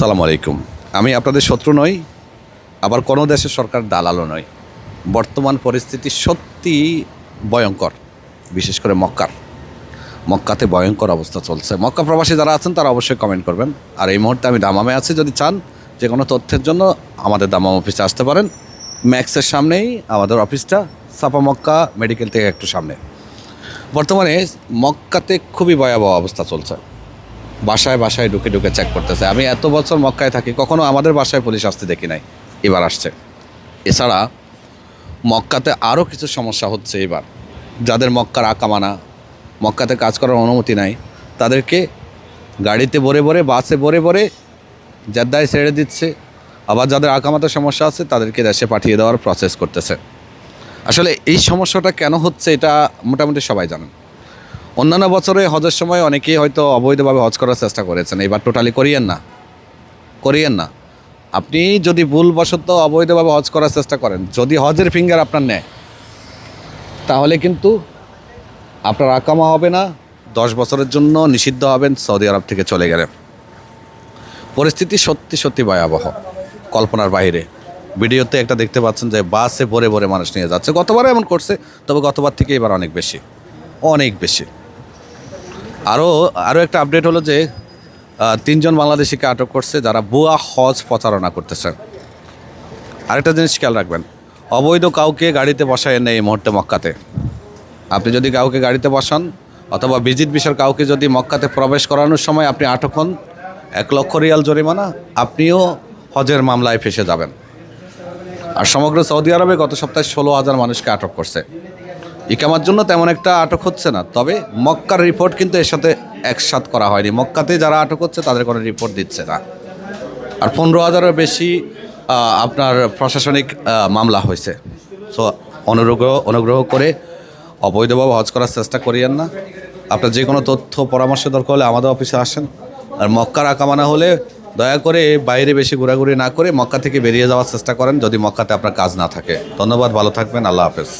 সালাম আলাইকুম। আমি আপনাদের শত্রু নই, আবার কোনো দেশের সরকার দালালও নয় বর্তমান পরিস্থিতি সত্যি ভয়ঙ্কর, বিশেষ করে মক্কার। মক্কাতে ভয়ঙ্কর অবস্থা চলছে। মক্কা প্রবাসী যারা আছেন, তারা অবশ্যই কমেন্ট করবেন। আর এই মুহূর্তে আমি দামামে আছি, যদি চান যে কোনো তথ্যের জন্য আমাদের দামাম অফিসে আসতে পারেন। ম্যাক্সের সামনেই আমাদের অফিসটা সাপা মক্কা মেডিকেল থেকে একটু সামনে। বর্তমানে মক্কাতে খুবই ভয়াবহ অবস্থা চলছে। বাসায় বাসায় ঢুকে ঢুকে চেক করতেছে। আমি এত বছর মক্কায় থাকি, কখনো আমাদের বাসায় পুলিশ আসতে দেখি নাই। এবার আসছে। এছাড়া মক্কাতে আরও কিছু সমস্যা হচ্ছে এবার। যাদের মক্কার আকামানা, মক্কাতে কাজ করার অনুমতি নাই, তাদেরকে গাড়িতে ভরে ভরে, বাসে ভরে ভরে জেদ্দায় ছেড়ে দিচ্ছে। আবার যাদের আকামাতে সমস্যা আছে, তাদেরকে দেশে পাঠিয়ে দেওয়ার প্রসেস করতেছে। আসলে এই সমস্যাটা কেন হচ্ছে, এটা মোটামুটি সবাই জানেন। অন্যান্য বছরে হজের সময় অনেকেই হয়তো অবৈধভাবে হজ করার চেষ্টা করেছেন। এবার টোটালি করিয়েন না। করিয়েন না। আপনি যদি ভুলবশত অবৈধভাবে হজ করার চেষ্টা করেন, যদি হজের ফিঙ্গার আপনার নেয়, তাহলে কিন্তু আপনার আকামা হবে না, দশ বছরের জন্য নিষিদ্ধ হবেন, সৌদি আরব থেকে চলে গেলে পরিস্থিতি সত্যি সত্যি ভয়াবহ, কল্পনার বাইরে ভিডিওতে একটা দেখতে পাচ্ছেন যে বাসে ভরে ভরে মানুষ নিয়ে যাচ্ছে। গতবারও এমন করছে, তবে গতবার থেকে এবার অনেক বেশি অনেক বেশি। আরও আরও একটা আপডেট হলো যে তিনজন বাংলাদেশিকে আটক করছে যারা বুয়া হজ প্রচারণা করতেছেন আরেকটা জিনিস খেয়াল রাখবেন, অবৈধ কাউকে গাড়িতে বসায় নেই এই মুহূর্তে মক্কাতে। আপনি যদি কাউকে গাড়িতে বসান, অথবা ভিজিট বিষয়ের কাউকে যদি মক্কাতে প্রবেশ করানোর সময় আপনি আটক হন, এক লক্ষ রিয়াল জরিমানা, আপনিও হজের মামলায় ফেসে যাবেন। আর সমগ্র সৌদি আরবে গত সপ্তাহে ষোলো হাজার মানুষকে আটক করছে। ইকামার জন্য তেমন একটা আটক হচ্ছে না, তবে মক্কার রিপোর্ট কিন্তু এর সাথে একসাথ করা হয়নি। মক্কাতে যারা আটক হচ্ছে, তাদের কোনো রিপোর্ট দিচ্ছে না। আর পনেরো হাজারের বেশি আপনার প্রশাসনিক মামলা হয়েছে। সো অনুগ্রহ অনুগ্রহ করে অবৈধভাবে হজ করার চেষ্টা করিয়েন না। আপনার যে কোনো তথ্য, পরামর্শ দরকার হলে আমাদের অফিসে আসেন। আর মক্কার আকামানা হলে দয়া করে বাইরে বেশি ঘোরাঘুরি না করে মক্কা থেকে বেরিয়ে যাওয়ার চেষ্টা করেন, যদি মক্কাতে আপনার কাজ না থাকে। ধন্যবাদ, ভালো থাকবেন, আল্লাহ হাফেজ।